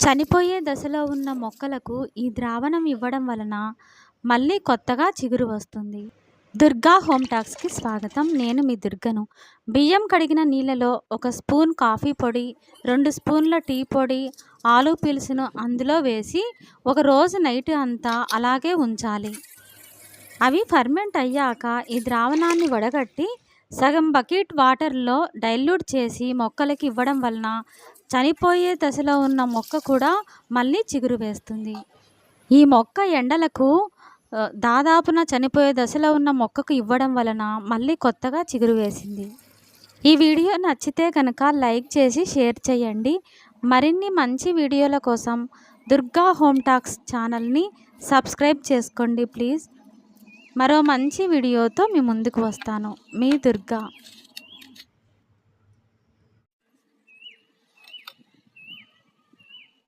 చనిపోయే దశలో ఉన్న మొక్కలకు ఈ ద్రావణం ఇవ్వడం వలన మళ్ళీ కొత్తగా చిగురు వస్తుంది. దుర్గా హోమ్ టాక్స్కి స్వాగతం. నేను మీ దుర్గను. బియ్యం కడిగిన నీళ్ళలో ఒక స్పూన్ కాఫీ పొడి రెండు స్పూన్ల టీ పొడి ఆలు పీల్స్ను అందులో వేసి ఒక రోజు నైట్ అంతా అలాగే ఉంచాలి. అవి ఫర్మెంట్ అయ్యాక ఈ ద్రావణాన్ని వడగట్టి సగం బకెట్ వాటర్లో డైల్యూట్ చేసి మొక్కలకి ఇవ్వడం వలన చనిపోయే దశలో ఉన్న మొక్క కూడా మళ్ళీ చిగురు వేస్తుంది. ఈ మొక్క ఎండలకు దాదాపున చనిపోయే దశలో ఉన్న మొక్కకు ఇవ్వడం వలన మళ్ళీ కొత్తగా చిగురు వేసింది. ఈ వీడియో నచ్చితే కనుక లైక్ చేసి షేర్ చేయండి. మరిన్ని మంచి వీడియోల కోసం దుర్గా హోమ్ టాక్స్ ఛానల్ని సబ్స్క్రైబ్ చేసుకోండి ప్లీజ్. మరో మంచి వీడియోతో మీ ముందుకు వస్తాను. మీ దుర్గా.